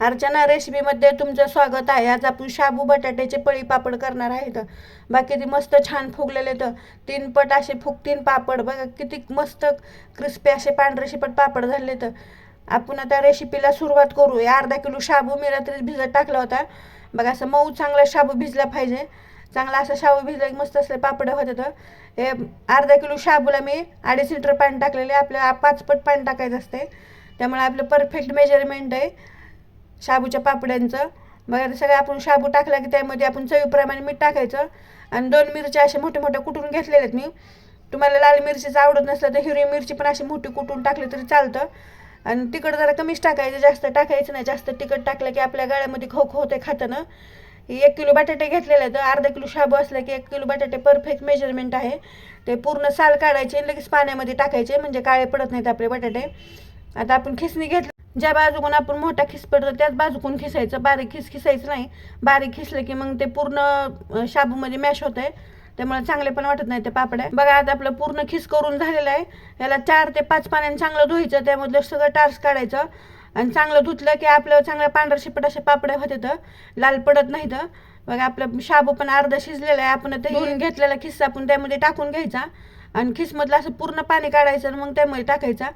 अर्चना रेसिपीमध्ये तुमचं स्वागत आहे. आज आपण शाबू बटाट्याचे पळी पापड करणार आहेत. बाकी ते मस्त छान फुगलेले तर तीन पट असे फुग तीन पापड. बघा किती मस्त क्रिस्पी असे पांढरे शिपट पापड झाले तर आपण आता रेसिपीला सुरुवात करू अर्धा किलो शाबू मी रात्री भिजत टाकला होता. बघा असं मऊ चांगला शाबू भिजला पाहिजे. चांगला असा शाबू भिजला की मस्त असले पापड होते तर हे अर्धा किलो शाबूला मी अडीच लिटर पाणी टाकलेले. आपल्याला पाच पट पाणी टाकायचं असते त्यामुळे आपलं परफेक्ट मेजरमेंट आहे. शाबूच्या पापड्यांचं. मग आता सगळं आपण शाबू टाकला की त्यामध्ये आपण चवीप्रमाणे मीठ टाकायचं. आणि दोन मिरच्या अशा मोठ्या मोठ्या कुटून घेतलेल्या आहेत मी. तुम्हाला लाल मिरचीचं आवडत नसलं तर हिरवी मिरची पण अशी मोठी कुटून टाकली तरी चालतं. आणि तिखट जरा कमीच टाकायचं जास्त टाकायचं नाही. जास्त तिखट टाकलं की आपल्या गाळ्यामध्ये खो खो होते खाताना एक किलो बटाटे घेतलेले आहेत. अर्धा किलो शाबू असला की एक किलो बटाटे परफेक्ट मेजरमेंट आहे. ते पूर्ण साल काढायचे आणि लगेच पाण्यामध्ये टाकायचे. म्हणजे काळे पडत नाहीत आपले बटाटे. आता आपण खिसणी घेतली ज्या बाजूकून आपण मोठा खिस पडतो त्याच बाजूकून खिसायचं. बारीक खिस खिसायचं नाही. बारीक खिसलं की मग ते पूर्ण शाबूमध्ये मॅश होत आहे त्यामुळे चांगले पण वाटत नाही ते पापड्या. बघा आता आपलं पूर्ण खिस करून झालेलं आहे. याला चार ते पाच पाण्याने चांगलं धुवायचं. त्यामधलं सगळं टार्स काढायचं. आणि चांगलं धुतलं की आपलं चांगलं पांढरं शिपट असे पापड्या होते तर लाल पडत नाही तर बघा आपलं शाबू पण अर्धा शिजलेला आहे. आपण ते धुवून घेतलेला खिस्सा आपण त्यामध्ये टाकून घ्यायचा. आणि खिसमधलं असं पूर्ण पाणी काढायचं आणि मग त्यामध्ये टाकायचा.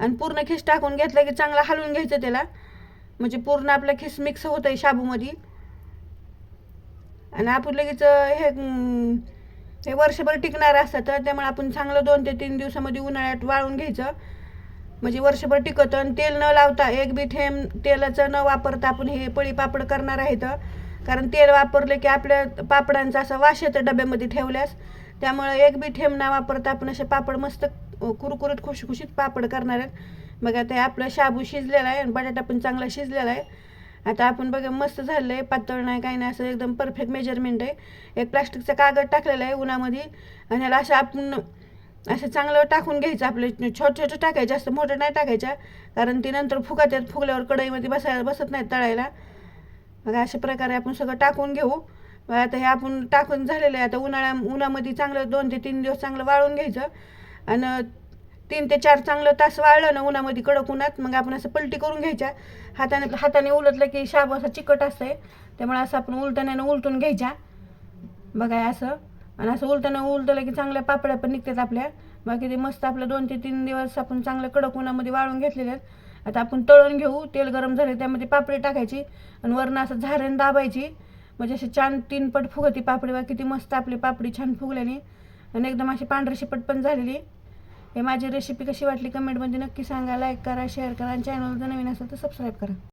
आणि पूर्ण खिस टाकून घेतलं की चांगलं हलवून घ्यायचं त्याला. म्हणजे पूर्ण आपलं खिस मिक्स होतं आहे शाबूमध्ये. आणि आपण लगेच हे हे वर्षभर टिकणार असतं तर त्यामुळे आपण चांगलं दोन ते तीन दिवसामध्ये उन्हाळ्यात वाळून घ्यायचं. म्हणजे वर्षभर टिकतं आणि तेल न लावता एक बी थेंब तेलाचं न वापरता आपण हे पळी पापड करणार आहेत कारण तेल वापरलं की आपल्या पापडांचा असा वास येतं डब्यामध्ये ठेवल्यास. त्यामुळे एक बी थेंब न वापरता आपण असे पापड मस्त कुरकुरीत खुशखुशीत पापड करणार आहेत. बघा आता हे आपलं शाबू शिजलेला आहे आणि बटाटा पण चांगला शिजलेला आहे. आता आपण बघा मस्त झालं आहे पातळ नाही काही नाही असं एकदम परफेक्ट मेजरमेंट आहे. एक प्लास्टिकचा कागद टाकलेला आहे उन्हामध्ये आणि ह्याला असं आपण असं चांगलं टाकून घ्यायचं आपले छोटं छोटं टाकायचं जास्त मोठं नाही टाकायच्या कारण ती नंतर फुगात्यात फुगल्यावर कढईमध्ये बसायला बसत नाही तळायला. मग अशा प्रकारे आपण सगळं टाकून घेऊ. मग आता हे आपण टाकून झालेलं आहे. आता उन्हाळ्या उन्हामध्ये चांगलं दोन ते तीन दिवस चांगलं वाळून घ्यायचं. आणि तीन ते चार चांगलं तास वाळलं ना उन्हामध्ये कडक उन्हात मग आपण असं पलटी करून घ्यायच्या. हाताने हाताने उलटलं की शाबू असा चिकट असतंय. त्यामुळे असं आपण उलटण्यानं उलटून घ्यायच्या. बघाय असं. आणि असं उलटणं उलटलं की चांगल्या पापड्या पण निघतात आपल्या. बाकी ते मस्त आपलं दोन ते तीन दिवस आपण चांगलं कडक उन्हामध्ये वाळून घेतलेले आहेत. आता आपण तळून घेऊ. तेल गरम झाले त्यामध्ये पापडी टाकायची. आणि वरनं असं झाऱ्यानं दाबायची. म्हणजे अशी छान तीन पट फुगती पापडी. बा किती मस्त आपली पापडी छान फुगल्याने आणि एकदम अशी पांढरी शिपट पण झालेली हे माझी रेसिपी कशी वाटली कमेंटमध्ये नक्की सांगा. लाईक करा शेअर करा आणि चॅनल जर नवीन असेल तर सबस्क्राईब करा.